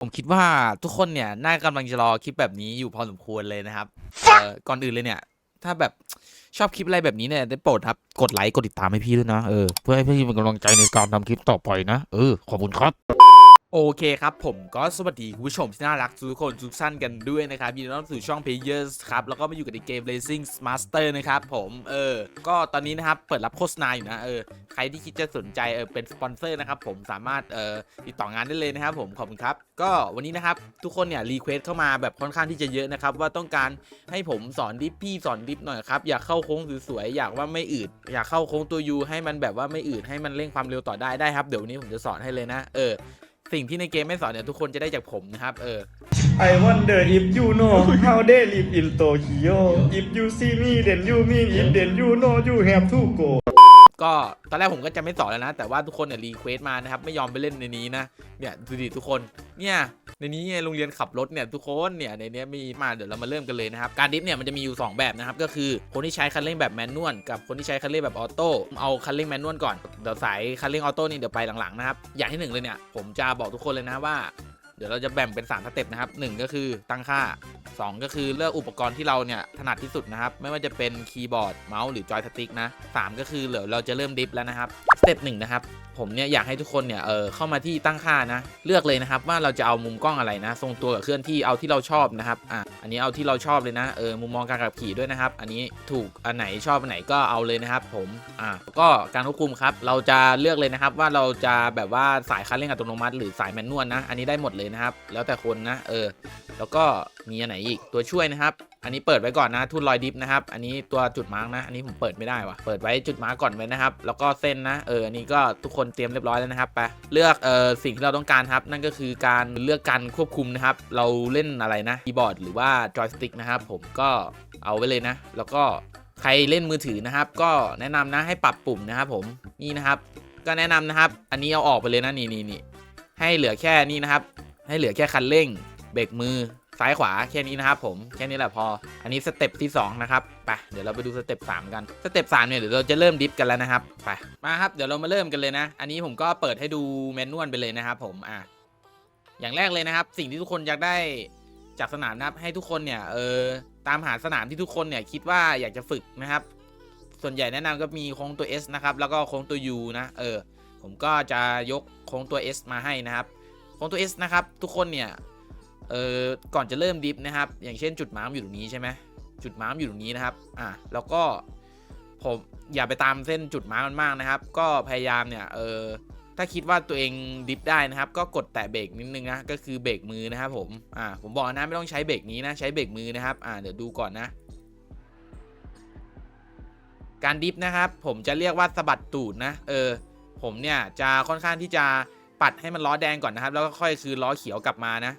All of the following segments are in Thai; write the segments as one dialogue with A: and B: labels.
A: ผมคิดว่าทุกคนเนี่ยน่ากำลังจะรอคลิปแบบนี้อยู่พอสมควรเลยนะครับเอ่อก่อนอื่นเลยเนี่ย ถ้าแบบชอบคลิปอะไรแบบนี้เนี่ยได้โปรดครับกดไลค์กดติดตามให้พี่ด้วยนะเออเพื่อให้พี่มีกำลังใจในการทำคลิปต่อไปนะเออขอบคุณครับ โอเคครับ ผมก็สวัสดีคุณผู้ชมที่น่ารักทุกคนทุกท่านกันด้วยนะครับยินดีต้อนรับสู่ช่อง Players ครับ แล้วก็มาอยู่กับในเกม Racing Master นะครับผมเออ ก็ตอนนี้นะครับ เปิดรับโฆษณาอยู่นะเออใครที่คิดจะสนใจเออเป็นสปอนเซอร์นะครับผมสามารถเออติดต่องานได้เลยนะครับผมขอบคุณครับ ก็วันนี้นะครับ ทุกคนเนี่ยรีเควสเข้ามาแบบค่อนข้างที่จะเยอะนะครับ ว่าต้องการให้ผมสอนดิฟพี่สอนดิฟหน่อยครับอยากเข้าโค้งสวยๆอยากว่าไม่อืดอยากเข้าโค้งตัวยูให้มันแบบว่าไม่อืดให้มันเร่งความเร็วต่อได้ได้ครับเดี๋ยววันนี้ผมจะสอนให้เลยนะเออ สิ่งที่ในเกมไม่สอนเนี่ยทุกคนจะได้จากผมนะครับ เออ
B: I wonder if you know how they live in Tokyo. If you see me, then you mean if then you know you have to go.
A: ก็ตอนแรกผมก็จะไม่สอนแล้วนะ แต่ว่าทุกคนเนี่ยรีเควสตมานะครับไม่ยอมไปเล่นในนี้นะเนี่ยดูดิทุกคนเนี่ยในนี้โรงเรียนขับรถเนี่ยทุกคนเนี่ยในนี้มีมาเดี๋ยวเรามาเริ่มกันเลยนะครับการดิฟเนี่ยมันจะมีอยู่ 2 แบบนะครับก็คือคนที่ใช้คันเร่งแบบแมนนวลกับคนที่ใช้คันเร่งแบบออโต้เอาคันเร่งแมนนวลก่อนเดี๋ยวสายคันเร่งออโต้นี่เดี๋ยวไปหลังๆนะครับอย่างที่หนึ่งเลยเนี่ยผมจะบอกทุกคนเลยนะว่า เดี๋ยวเราจะแบ่งเป็น3สเต็ปนะครับหนึ่งก็คือตั้งค่า 2 ก็คือเลือกอุปกรณ์ที่เราเนี่ยถนัดที่สุดนะครับ ไม่ว่าจะเป็นคีย์บอร์ดเมาส์หรือจอยสติ๊กนะ3ก็คือเดี๋ยวเราจะเริ่มดิฟแล้วนะครับ สเต็ปหนึ่งนะครับผมเนี่ยอยากให้ทุกคนเนี่ยเออเข้ามาที่ตั้งค่านะ เลือกเลยนะครับว่าเราจะเอามุมกล้องอะไรนะทรงตัวกับเคลื่อนที่เอาที่เราชอบนะครับอะอันนี้เอาที่เราชอบเลยนะเออมุมมองการขับขี่ด้วยนะครับ อันนี้ถูกอันไหนชอบอันไหนก็เอาเลยนะครับ ผมอะก็การควบคุมครับ เราจะเลือกเลยนะครับว่าเราจะแบบว่าสายคันเร่งอัตโนมัติ หรือสายแมนนวลนะ อันนี้ได้หมดเลยนะครับ แล้วแต่คนนะเออแล้วก็มีอันไหนอีกตัวช่วยนะครับ อันนี้เปิดไว้ก่อนนะทุนลอยดิฟนะครับ อันนี้ตัวจุดมาร์กนะ อันนี้ผมเปิดไม่ได้วะเปิดไว้จุดมาร์กก่อนไว้นะครับ แล้วก็เส้นนะ เออ อันนี้ก็ทุกคนเตรียมเรียบร้อยแล้วนะครับ ไป เลือก เออสิ่งที่เราต้องการครับ นั่นก็คือการเลือกการควบคุมนะครับ เราเล่นอะไรนะคีย์บอร์ดหรือว่าจอยสติ๊กนะครับ ผมก็เอาไว้เลยนะ แล้วก็ใครเล่นมือถือนะครับ ก็แนะนำนะให้ปรับปุ่มนะครับ ผม นี่นะครับ ก็แนะนำนะครับ อันนี้เอาออกไปเลยนะ นี่นี่นี่ให้เหลือแค่นี้นะครับ ให้เหลือแค่คันเร่ง เบรกมือ ซ้ายขวาแค่นี้นะครับผมแค่นี้แหละพอ อันนี้สเต็ปที่ 2 นะครับไปเดี๋ยวเราไปดูสเต็ป3กันสเต็ป3เนี่ยเดี๋ยวเราจะเริ่มดิฟกันแล้วนะครับไปมาครับเดี๋ยวเรามาเริ่มกันเลยนะ อันนี้ผมก็เปิดให้ดูแมนนวลไปเลยนะครับผมอะอย่างแรกเลยนะครับ สิ่งที่ทุกคนอยากได้จากสนามนะครับ ให้ทุกคนเนี่ยเออตามหาสนามที่ทุกคนเนี่ยคิดว่าอยากจะฝึกนะครับ ส่วนใหญ่แนะนำก็มีโค้งตัว S นะครับแล้วก็โค้งตัว U นะเออผมก็จะยกโค้งตัว S มาให้นะครับโค้งตัว S นะครับทุกคนเนี่ย เออก่อนจะเริ่มดิฟนะครับ อย่างเช่นจุดม้ามอยู่ตรงนี้ใช่ไหมจุดม้ามอยู่ตรงนี้นะครับ อะแล้วก็ผมอย่าไปตามเส้นจุดม้ามันมากนะครับ ก็พยายามเนี่ยเออถ้าคิดว่าตัวเองดิฟได้นะครับ ก็กดแตะเบรกนิดนึงนะก็คือเบรกมือนะครับผมอ่าผมบอกนะไม่ต้องใช้เบรกนี้นะใช้เบรกมือนะครับอ่าเดี๋ยวดูก่อนนะ การดิฟนะครับ ผมจะเรียกว่าสะบัดตูดนะเออผมเนี่ยจะค่อนข้างที่จะปัดให้มันล้อแดงก่อนนะครับ แล้วก็ค่อยคือล้อเขียวกลับมานะ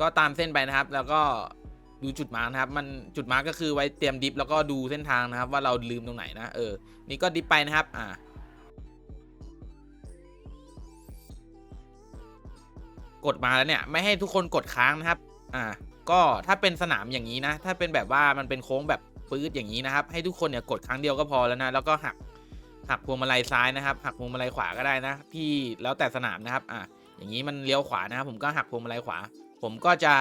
A: ก็ตามเส้นไปนะครับ แล้วก็ดูจุดมาร์กนะครับ มันจุดมาร์กก็คือไว้เตรียมดิฟแล้วก็ดูเส้นทางนะครับ ว่าเราลืมตรงไหนนะเออนี่ก็ดิฟไปนะครับอ่ากดมาแล้วเนี่ยไม่ให้ทุกคนกดค้างนะครับ อ่า ก็ถ้าเป็นสนามอย่างนี้นะ ถ้าเป็นแบบว่ามันเป็นโค้งแบบปื๊ดอย่างนี้นะครับ ให้ทุกคนเนี่ยกดครั้งเดียวก็พอแล้วนะ แล้วก็หักหักพวงมาลัยซ้ายนะครับ หักพวงมาลัยขวาก็ได้นะ ที่แล้วแต่สนามนะครับ อ่าอย่างนี้มันเลี้ยวขวานะครับผมก็หักพวงมาลัยขวา ผมก็จะ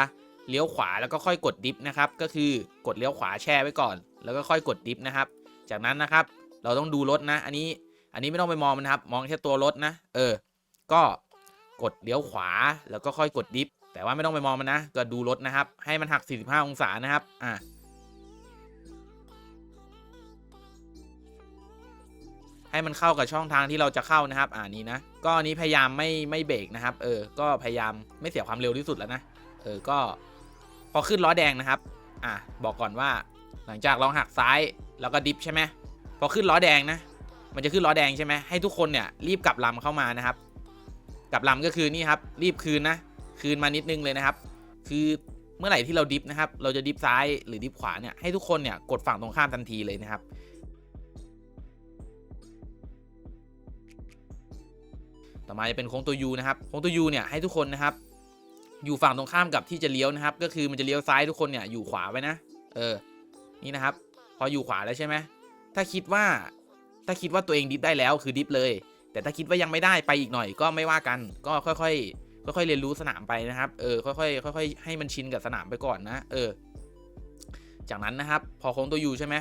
A: เลี้ยวขวาแล้วก็ค่อยกดดิฟนะครับ ก็คือกดเลี้ยวขวาแช่ไว้ก่อน แล้วก็ค่อยกดดิฟนะครับ จากนั้นนะครับ เราต้องดูรถนะ อันนี้อันนี้ไม่ต้องไปมองมันนะครับ มองแค่ตัวรถนะ เออ ก็กดเลี้ยวขวาแล้วก็ค่อยกดดิฟแต่ว่าไม่ต้องไปมองมันนะ ก็ดูรถนะครับ ให้มันหัก 45 องศานะครับ อะให้มันเข้ากับช่องทางที่เราจะเข้านะครับ อ่านี้นะ ก็อันนี้พยายามไม่ไม่เบรกนะครับ เออ ก็พยายามไม่เสียความเร็วที่สุดแล้วนะ เออก็พอขึ้นล้อแดงนะครับ อะบอกก่อนว่าหลังจากเราหักซ้ายแล้วก็ดิฟใช่ไหมพอขึ้นล้อแดงนะ มันจะขึ้นล้อแดงใช่ไหมให้ทุกคนเนี่ยรีบกลับลำเข้ามานะครับ กลับลำก็คือนี่ครับ รีบคืนนะ คืนมานิดนึงเลยนะครับ คือเมื่อไหร่ที่เราดิฟนะครับ เราจะดิฟซ้ายหรือดิฟขวาเนี่ยให้ทุกคนเนี่ยกดฝั่งตรงข้ามทันทีเลยนะครับต่อมาจะเป็นโค้งตัวยูนะครับ โค้งตัวยูเนี่ยให้ทุกคนนะครับ อยู่ฝั่งตรงข้ามกับที่จะเลี้ยวนะครับ ก็คือมันจะเลี้ยวซ้ายทุกคนเนี่ยอยู่ขวาไว้นะ เออ นี่นะครับ พออยู่ขวาแล้วใช่ไหมถ้าคิดว่า ถ้าคิดว่าตัวเองดิฟได้แล้วคือดิฟเลย แต่ถ้าคิดว่ายังไม่ได้ไปอีกหน่อยก็ไม่ว่ากัน ก็ค่อยๆ ค่อยๆเรียนรู้สนามไปนะครับ เออ ค่อยๆ ค่อยๆ ให้มันชินกับสนามไปก่อนนะ เออ จากนั้นนะครับ พอโค้งตัวยูใช่ไหม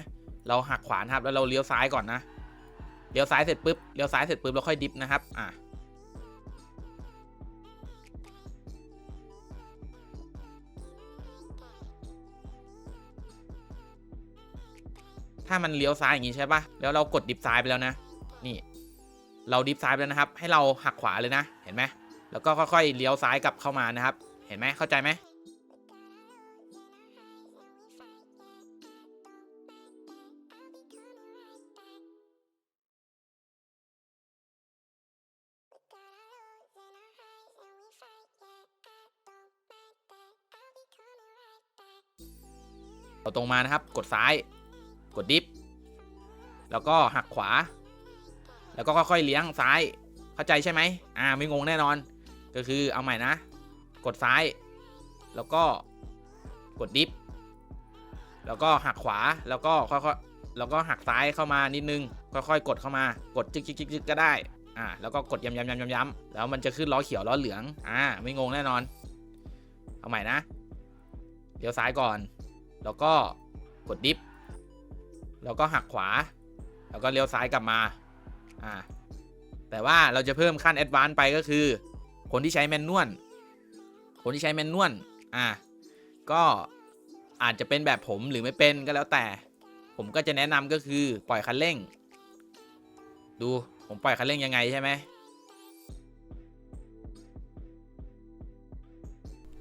A: เราหักขวานะครับ แล้วเราเลี้ยวซ้ายก่อนนะ เลี้ยวซ้ายเสร็จปุ๊บ เลี้ยวซ้ายเสร็จปุ๊บเราค่อยดิฟนะครับ อะ ถ้ามันเลี้ยวซ้ายอย่างนี้ใช่ปะแล้วเรากดดิฟซ้ายไปแล้วนะ นี่ เราดิฟซ้ายไปแล้วนะครับ ให้เราหักขวาเลยนะ เห็นไหมแล้วก็ค่อยๆเลี้ยวซ้ายกลับเข้ามานะครับ เห็นไหมเข้าใจไหมเราตรงมานะครับ กดซ้าย กดดิฟ แล้วก็หักขวา แล้วก็ค่อยๆเลี้ยงซ้าย เข้าใจใช่ไหมอ่าไม่งงแน่นอน ก็คือเอาใหม่นะ กดซ้าย แล้วก็กดดิฟ แล้วก็หักขวา แล้วก็ค่อยๆ แล้วก็หักซ้ายเข้ามานิดนึง ค่อยๆ กดเข้ามา กดจึกๆๆก็ได้ อ่า แล้วก็กดย้ำๆๆๆๆแล้วมันจะขึ้นล้อเขียวล้อเหลือง อ่า ไม่งงแน่นอน เอาใหม่นะ เลี้ยวซ้ายก่อน แล้วก็กดดิฟ แล้วก็หักขวา แล้วก็เลี้ยวซ้ายกลับมาอ่าแต่ว่าเราจะเพิ่มขั้นแอดวานซ์ไปก็คือ คนที่ใช้แมนนวลคนที่ใช้แมนนวลอ่าก็อาจจะเป็นแบบผมหรือไม่เป็นก็แล้วแต่ ผมก็จะแนะนำก็คือปล่อยคันเร่ง ดูผมปล่อยคันเร่งยังไงใช่ไหม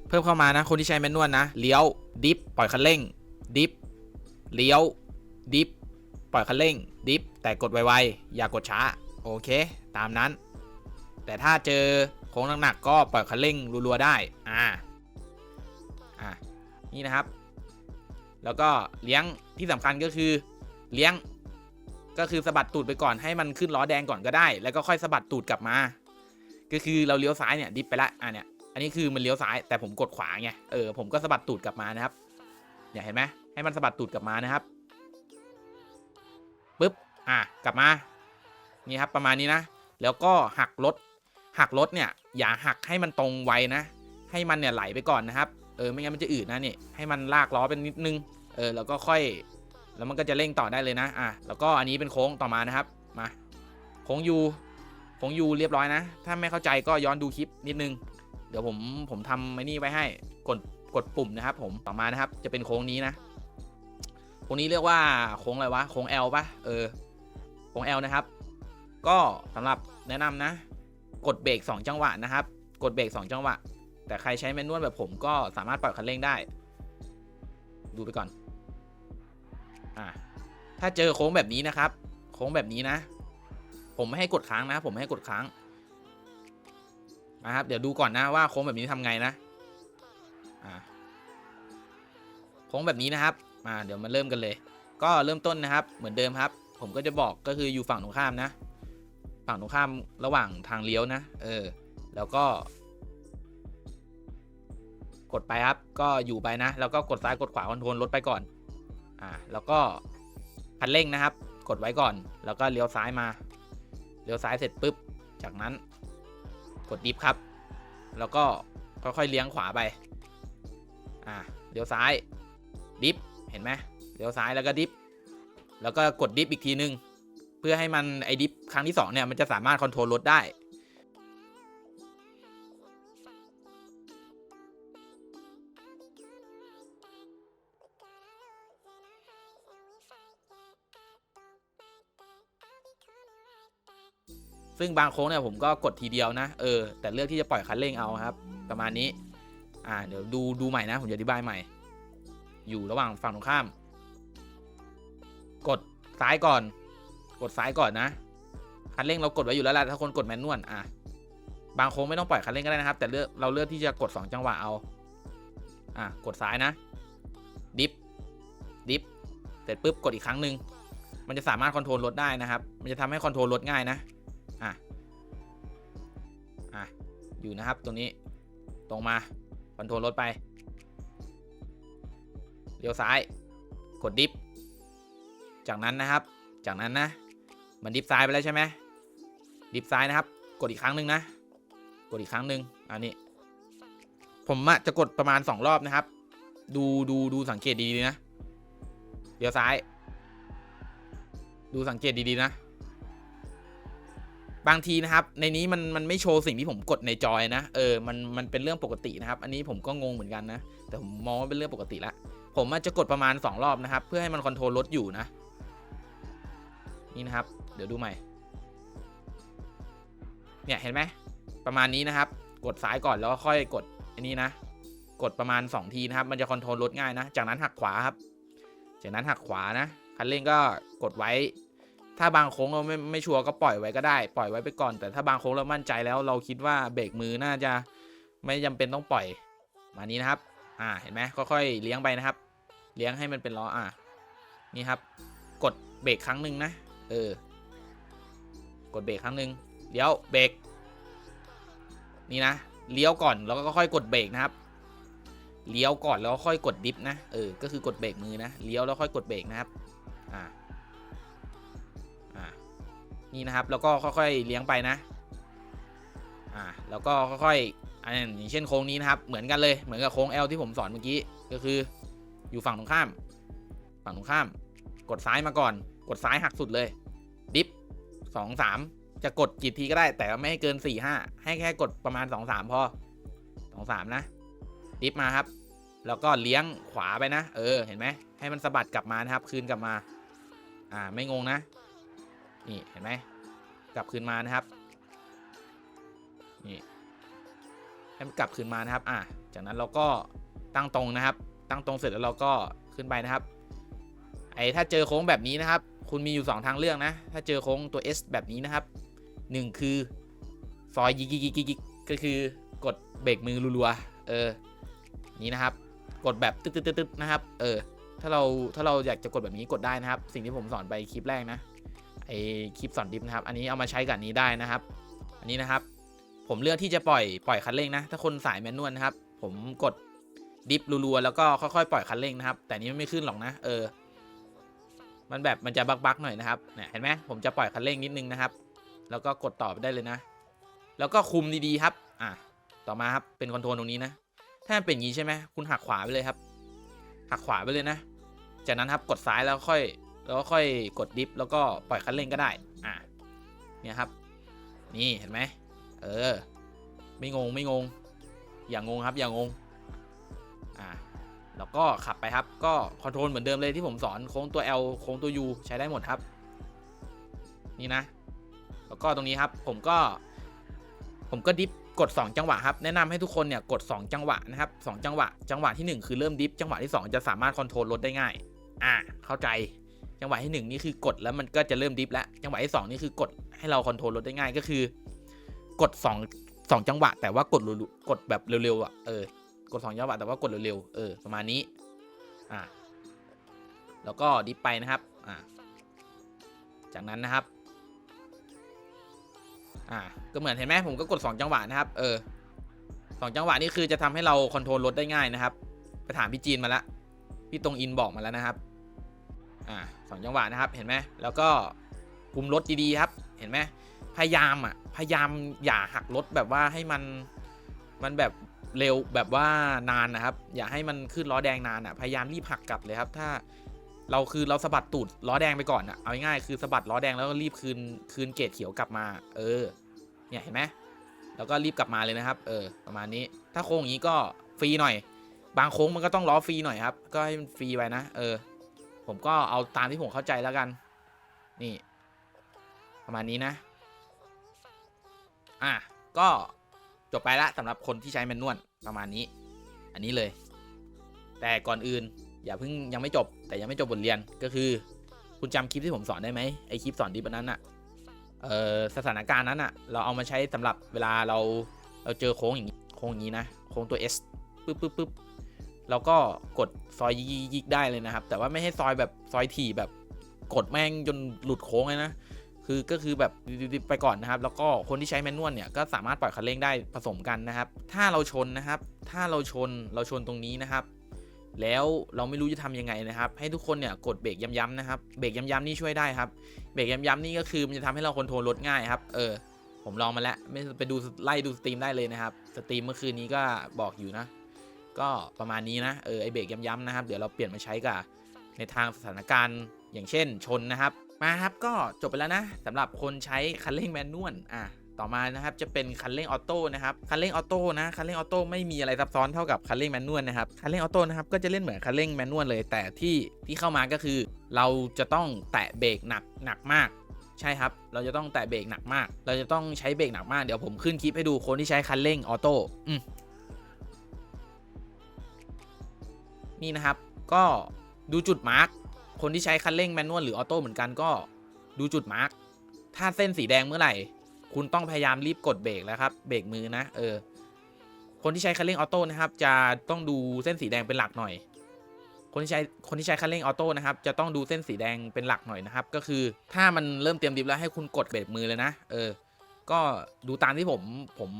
A: เพิ่มเข้ามานะคนที่ใช้แมนนวลนะเลี้ยวดิฟปล่อยคันเร่งดิฟเลี้ยว ดิฟปล่อยคันเร่งดิฟแต่กดไวๆ อย่ากดช้า โอเค ตามนั้น แต่ถ้าเจอโค้งหนักๆก็ปล่อยคันเร่งรัวๆได้ อ่า อ่านี่นะครับ แล้วก็เลี้ยงที่สำคัญก็คือเลี้ยงก็คือสะบัดตูดไปก่อนให้มันขึ้นล้อแดงก่อนก็ได้ แล้วก็ค่อยสะบัดตูดกลับมา ก็คือเราเลี้ยวซ้ายเนี่ยดิฟไปละอ่าเนี่ยอันนี้คือมันเลี้ยวซ้ายแต่ผมกดขวาไงเออผมก็สะบัดตูดกลับมานะครับเนี่ยเห็นไหมให้มันสะบัดตูดกลับมานะครับ อะกลับมา นี่ครับประมาณนี้นะ แล้วก็หักรถ หักรถเนี่ยอย่าหักให้มันตรงไวนะ ให้มันเนี่ยไหลไปก่อนนะครับ เออไม่งั้นมันจะอืดนะนี่ ให้มันลากล้อเป็นนิดนึง เออแล้วก็ค่อย แล้วมันก็จะเร่งต่อได้เลยนะ อะแล้วก็อันนี้เป็นโค้งต่อมานะครับ มา โค้งยู โค้งยูเรียบร้อยนะ ถ้าไม่เข้าใจก็ย้อนดูคลิปนิดนึง เดี๋ยวผมผมทำไอ้นี่ไว้ให้ กดกดปุ่มนะครับ ผม ต่อมานะครับ จะเป็นโค้งนี้นะโค้งนี้เรียกว่าโค้งอะไรวะ โค้ง L ปะเออ โค้ง L นะครับ ก็สำหรับแนะนำนะ กดเบรก2จังหวะนะครับ กดเบรก2จังหวะ แต่ใครใช้แมนนวลแบบผมก็สามารถปล่อยคันเร่งได้ ดูไปก่อนอ่าถ้าเจอโค้งแบบนี้นะครับ โค้งแบบนี้นะ ผมไม่ให้กดค้างนะ ผมไม่ให้กดค้างนะครับ เดี๋ยวดูก่อนนะว่าโค้งแบบนี้ทำไงนะอ่าโค้งแบบนี้นะครับ มาเดี๋ยวมาเริ่มกันเลย ก็เริ่มต้นนะครับ เหมือนเดิมครับ ผมก็จะบอกก็คืออยู่ฝั่งตรงข้ามนะ ฝั่งตรงข้ามระหว่างทางเลี้ยวนะ เออ แล้วก็ กดไปครับ ก็อยู่ไปนะ แล้วก็กดซ้ายกดขวาคอนโทรลรถไปก่อน อ่า แล้วก็คันเร่งนะครับ กดไว้ก่อน แล้วก็เลี้ยวซ้ายมา เลี้ยวซ้ายเสร็จปุ๊บ จากนั้น กดดิฟครับ แล้วก็ค่อยๆเลี้ยงขวาไป อ่า เลี้ยวซ้าย ดิฟ เห็นไหมเลี้ยวซ้ายแล้วก็ดิฟ แล้วก็กดดิฟอีกทีนึง เพื่อให้มันไอ้ดิฟครั้งที่สองเนี่ยมันจะสามารถคอนโทรลรถได้ซึ่งบางโค้งเนี่ยผมก็กดทีเดียวนะ เออ แต่เลือกที่จะปล่อยคันเร่งเอาครับ ประมาณนี้ อ่า เดี๋ยวดูดูใหม่นะ ผมจะอธิบายใหม่ อยู่ระหว่างฝั่งตรงข้าม กดซ้ายก่อน กดซ้ายก่อนนะ คันเร่งเรากดไว้อยู่แล้วแหละถ้าคนกดแมนนวลอะ บางโค้งไม่ต้องปล่อยคันเร่งก็ได้นะครับ แต่เลือกเราเลือกที่จะกด 2 จังหวะเอา อะ กดซ้ายนะ ดิฟ ดิฟ เสร็จปุ๊บกดอีกครั้งหนึ่ง มันจะสามารถคอนโทรลรถได้นะครับ มันจะทำให้คอนโทรลรถง่ายนะ อะ อะ อยู่นะครับตรงนี้ ตรงมา คอนโทรลรถไป เลี้ยวซ้าย กดดิฟ จากนั้นนะครับ จากนั้นนะ มันดิฟซ้ายไปแล้วใช่ไหมดิฟซ้ายนะครับ กดอีกครั้งหนึ่งนะ กดอีกครั้งหนึ่งอันนี้ ผมอะจะกดประมาณสองรอบนะครับ ดูดูดูสังเกตดีๆนะ เดี๋ยวซ้าย ดูสังเกตดีๆนะ บางทีนะครับ ในนี้มันมันไม่โชว์สิ่งที่ผมกดในจอยนะ เออ มันมันเป็นเรื่องปกตินะครับ อันนี้ผมก็งงเหมือนกันนะ แต่ผมมองว่าเป็นเรื่องปกติละผมอาจจะกดประมาณ 2 รอบนะครับ เพื่อให้มันคอนโทรลรถอยู่นะ นี่นะครับ เดี๋ยวดูใหม่ เนี่ยเห็นไหม ประมาณนี้นะครับ กดซ้ายก่อนแล้วก็ค่อยกดอันนี้นะ กดประมาณ 2 ทีนะครับ มันจะคอนโทรลรถง่ายนะ จากนั้นหักขวาครับ จากนั้นหักขวานะ คันเร่งก็กดไว้ ถ้าบางโค้งเราไม่ไม่ชัวร์ก็ปล่อยไว้ก็ได้ ปล่อยไว้ไปก่อน แต่ถ้าบางโค้งเรามั่นใจแล้ว เราคิดว่าเบรกมือน่าจะไม่จำเป็นต้องปล่อย มานี้นะครับ อ่า เห็นไหมค่อยๆเลี้ยงไปนะครับ เลี้ยงให้มันเป็นล้อ อ่านี่ครับ กดเบรกครั้งหนึ่งนะ เออ กดเบรกครั้งหนึ่งเลี้ยวเบรกนี่นะเลี้ยวก่อนแล้วก็ค่อยกดเบรกนะครับเลี้ยวก่อนแล้วค่อยกดดิฟนะเออก็คือกดเบรกมือนะเลี้ยวแล้วค่อยกดเบรกนะครับอ่าอ่านี่นะครับแล้วก็ค่อยๆเลี้ยงไปนะอ่าแล้วก็ค่อยๆอันอย่างเช่นโค้งนี้นะครับเหมือนกันเลยเหมือนกับโค้ง L ที่ผมสอนเมื่อกี้ก็คืออยู่ฝั่งตรงข้าม ฝั่งตรงข้าม กดซ้ายมาก่อน กดซ้ายหักสุดเลย ดิฟสองสามจะกดกี่ทีก็ได้ แต่ไม่ให้เกิน4ี่ห้าให้แค่กดประมาณ2องสามพอสองสามนะดิฟมาครับ แล้วก็เลี้ยงขวาไปนะ เออเห็นไหมให้มันสะบัดกลับมานะครับ คืนกลับมา อ่าไม่งงนะ นี่เห็นไหมกลับคืนมานะครับนี่ให้มันกลับคืนมานะครับ อะจากนั้นเราก็ตั้งตรงนะครับ ตั้งตรงเสร็จแล้วเราก็ขึ้นไปนะครับ ไอ้ถ้าเจอโค้งแบบนี้นะครับ คุณมีอยู่ 2 ทางเลือกนะ ถ้าเจอโค้งตัว S แบบนี้นะครับ 1 คือซอยยิกยิกยิกก็คือกดเบรกมือรัวๆเออนี้นะครับ กดแบบตึ๊ดๆๆๆนะครับ เออ ถ้าเราถ้าเราอยากจะกดแบบนี้กดได้นะครับ สิ่งที่ผมสอนไปคลิปแรกนะไอคลิปสอนดิฟนะครับ อันนี้เอามาใช้กับนนี้ได้นะครับ อันนี้นะครับ ผมเลือกที่จะปล่อยปล่อยคันเร่งนะ ถ้าคนสายแมนนวลนะครับ ผมกดดิฟรัวๆแล้วก็ค่อยๆปล่อยคันเร่งนะครับ แต่นี้มันไม่ขึ้นหรอกนะ เออ มันแบบมันจะบักๆหน่อยนะครับเนี่ยเห็นไหมผมจะปล่อยคันเร่งนิดนึงนะครับ แล้วก็กดต่อไปได้เลยนะ แล้วก็คุมดีๆครับ อะต่อมาครับเป็นคอนโทรลตรงนี้นะ ถ้ามันเป็นอย่างนี้ใช่ไหมคุณหักขวาไปเลยครับ หักขวาไปเลยนะ จากนั้นครับกดซ้ายแล้วค่อย แล้วก็ค่อยกดดิฟแล้วก็ปล่อยคันเร่งก็ได้ อะเนี่ยครับ นี่เห็นไหมเออ ไม่งงไม่งง อย่างงงครับอย่างงง อ่าแล้วก็ขับไปครับ ก็คอนโทรลเหมือนเดิมเลยที่ผมสอนโค้งตัว L โค้งตัว U ใช้ได้หมดครับ นี่นะ แล้วก็ตรงนี้ครับผมก็ ผมก็ดิฟกด 2 จังหวะครับแนะนำให้ทุกคนเนี่ยกด 2 จังหวะนะครับ2จังหวะ จังหวะที่ 1 คือเริ่มดิฟจังหวะที่ 2 จะสามารถคอนโทรลรถได้ง่าย อ่าเข้าใจจังหวะที่ 1 นี่คือกดแล้วมันก็จะเริ่มดิฟแล้วจังหวะที่ 2 นี่คือกดให้เราคอนโทรลรถได้ง่ายก็คือ กด 2 2 จังหวะ แต่ว่ากดรัวๆกดแบบเร็วๆอะเออกด 2 จังหวะแต่ว่ากดเร็วๆเออประมาณนี้ อ่าแล้วก็ดิฟไปนะครับอ่าจากนั้นนะครับอ่าก็เหมือนเห็นไหมผมก็กด 2 จังหวะนะครับ เออสองจังหวะนี่คือจะทำให้เราคอนโทรลรถได้ง่ายนะครับ ไปถามพี่จีนมาแล้วพี่ตรงอินบอกมาแล้วนะครับ อ่าสองจังหวะนะครับ เห็นไหมแล้วก็คุมรถดีๆครับ เห็นไหมพยายามอะ พยายามอย่าหักรถแบบว่าให้มัน มันแบบ เร็วแบบว่านานนะครับ อย่าให้มันขึ้นล้อแดงนานอะพยายามรีบหักกลับเลยครับ ถ้าเราคือเราสะบัดตูดล้อแดงไปก่อนอะเอาง่ายๆคือสะบัดล้อแดงแล้วก็รีบคืนคืนเกรดเขียวกลับมา เออ เนี่ยเห็นไหมแล้วก็รีบกลับมาเลยนะครับ เออ ประมาณนี้ ถ้าโค้งอย่างนี้ก็ฟรีหน่อย บางโค้งมันก็ต้องล้อฟรีหน่อยครับ ก็ให้มันฟรีไปนะ เออ ผมก็เอาตามที่ผมเข้าใจแล้วกัน นี่ ประมาณนี้นะ อะ ก็ จบไปละสำหรับคนที่ใช้แมนนวลประมาณนี้ อันนี้เลย แต่ก่อนอื่นอย่าเพิ่งยังไม่จบ แต่ยังไม่จบบทเรียนก็คือ คุณจำคลิปที่ผมสอนได้ไหมไอคลิปสอนดิบนั้นอะเอ่อสถานการณ์นั้นอะเราเอามาใช้สำหรับเวลาเราเราเจอโค้งอย่างนี้โค้งอย่างนี้นะโค้งตัว S ปึ๊บปึ๊บปึ๊บเราก็กดซอยยิกยิกได้เลยนะครับ แต่ว่าไม่ให้ซอยแบบซอยถี่แบบกดแม่งจนหลุดโค้งเลยนะ คือก็คือแบบดิบไปก่อนนะครับ แล้วก็คนที่ใช้แมนนวลเนี่ยก็สามารถปล่อยคันเร่งได้ผสมกันนะครับ ถ้าเราชนนะครับ ถ้าเราชนเราชนตรงนี้นะครับ แล้วเราไม่รู้จะทำยังไงนะครับ ให้ทุกคนเนี่ยกดเบรกย้ำๆนะครับเบรกย้ำๆนี่ช่วยได้ครับเบรกย้ำๆนี่ก็คือมันจะทำให้เราคอนโทรลรถง่ายครับเออผมลองมาแล้วไม่ไปดูไล่ดูสตรีมได้เลยนะครับสตรีมเมื่อคืนนี้ก็บอกอยู่นะก็ประมาณนี้นะเออไอเบรกย้ำๆนะครับ เดี๋ยวเราเปลี่ยนมาใช้กับในทางสถานการณ์อย่างเช่นชนนะครับ มาครับก็จบไปแล้วนะสำหรับคนใช้คันเร่งแมนนวลอะต่อมานะครับจะเป็นคันเร่งออโต้นะครับคันเร่งออโต้นะคันเร่งออโต้ไม่มีอะไรซับซ้อนเท่ากับคันเร่งแมนนวลนะครับคันเร่งออโต้นะครับก็จะเล่นเหมือนคันเร่งแมนนวลเลย แต่ที่ที่เข้ามาก็คือ เราจะต้องแตะเบรกหนักหนักมากใช่ครับ เราจะต้องแตะเบรกหนักมาก เราจะต้องใช้เบรกหนักมากเดี๋ยวผมขึ้นคลิปให้ดูคนที่ใช้คันเร่งออโต้อืมนี่นะครับ ก็ดูจุดมาร์ก คนที่ใช้คันเร่งแมนนวลหรือออโต้เหมือนกันก็ดูจุดมาร์กถ้าเส้นสีแดงเมื่อไหร่ คุณต้องพยายามรีบกดเบรกแล้วครับเบรกมือนะเออคนที่ใช้คันเร่งออโต้นะครับ จะต้องดูเส้นสีแดงเป็นหลักหน่อย คนที่ใช้คนที่ใช้คันเร่งออโต้นะครับ จะต้องดูเส้นสีแดงเป็นหลักหน่อยนะครับ ก็คือถ้ามันเริ่มเตรียมดิฟแล้วให้คุณกดเบรกมือเลยนะเออ ก็ดูตามที่ผมผม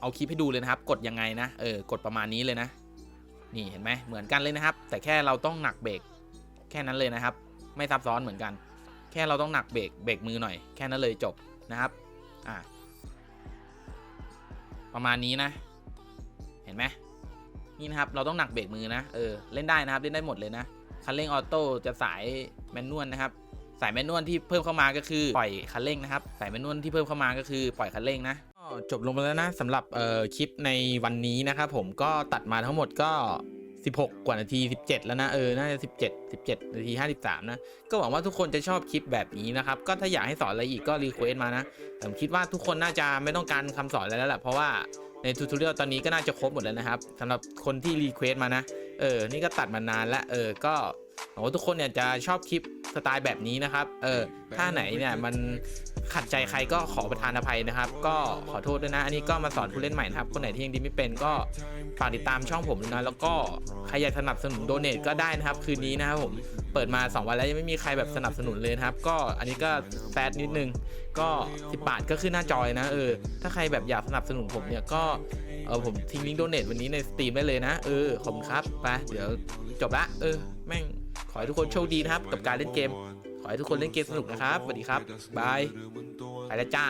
A: เอาคลิปให้ดูเลยนะครับ กดยังไงนะเออกดประมาณนี้เลยนะ นี่เห็นไหมเหมือนกันเลยนะครับ แต่แค่เราต้องหนักเบรก ค่นั้นเลยนะครับ ไม่ซับซ้อนเหมือนกัน แค่เราต้องหนักเบรกเบรกมือหน่อยแค่นั้นเลยจบนะครับอ่าประมาณนี้นะ เห็นไหมนี่นะครับเราต้องหนักเบรกมือนะเออเล่นได้นะครับเล่นได้หมดเลยนะคันเร่งออโต้จะสายแมนนวลนะครับสายแมนนวลที่เพิ่มเข้ามาก็คือปล่อยคันเร่งนะครับสายแมนนวลที่เพิ่มเข้ามาก็คือปล่อยคันเร่งนะก็จบลงไปแล้วนะสำหรับคลิปในวันนี้นะครับผมก็ตัดมาทั้งหมดก็ 16 กว่านาที 17 แล้วนะ เออ น่าจะ 17 17 นาที 53 นะ ก็หวังว่าทุกคนจะชอบคลิปแบบนี้นะครับ ก็ถ้าอยากให้สอนอะไรอีกก็รีเควสต์มานะแต่ผมคิดว่าทุกคนน่าจะไม่ต้องการคำสอนอะไรแล้วแหละเพราะว่าในทูทูเรียลตอนนี้ก็น่าจะครบหมดแล้วนะครับสำหรับคนที่รีเควสต์มานะ เออ นี่ก็ตัดมานานแล้วเออ ก็หวังว่าทุกคนเนี่ยจะชอบคลิปสไตล์แบบนี้นะครับ เออ ถ้าไหนเนี่ยมัน ขัดใจใครก็ขอประทานอภัยนะครับ ก็ขอโทษด้วยนะ อันนี้ก็มาสอนผู้เล่นใหม่นะครับ คนไหนที่ยังดีไม่เป็นก็ฝากติดตามช่องผมด้วยนะ แล้วก็ใครอยากสนับสนุนโดเนทก็ได้นะครับ คืนนี้นะครับผม เปิดมา 2 วันแล้วยังไม่มีใครแบบสนับสนุนเลยนะครับ ก็อันนี้ก็แซดนิดนึง ก็10บาทก็ขึ้นหน้าจอยนะเออ ถ้าใครแบบอยากสนับสนุนผมเนี่ยก็เออผมทิ้งลิงก์โดเนทวันนี้ในสตรีมได้เลยนะ เออขอบคุณครับ ไป เดี๋ยวจบละ เออ แม่ง ขอให้ทุกคนโชคดีนะครับ กับการเล่นเกม ขอให้ทุกคนเล่นเกมสนุกนะครับ สวัสดีครับ บาย ไปแล้วจ้า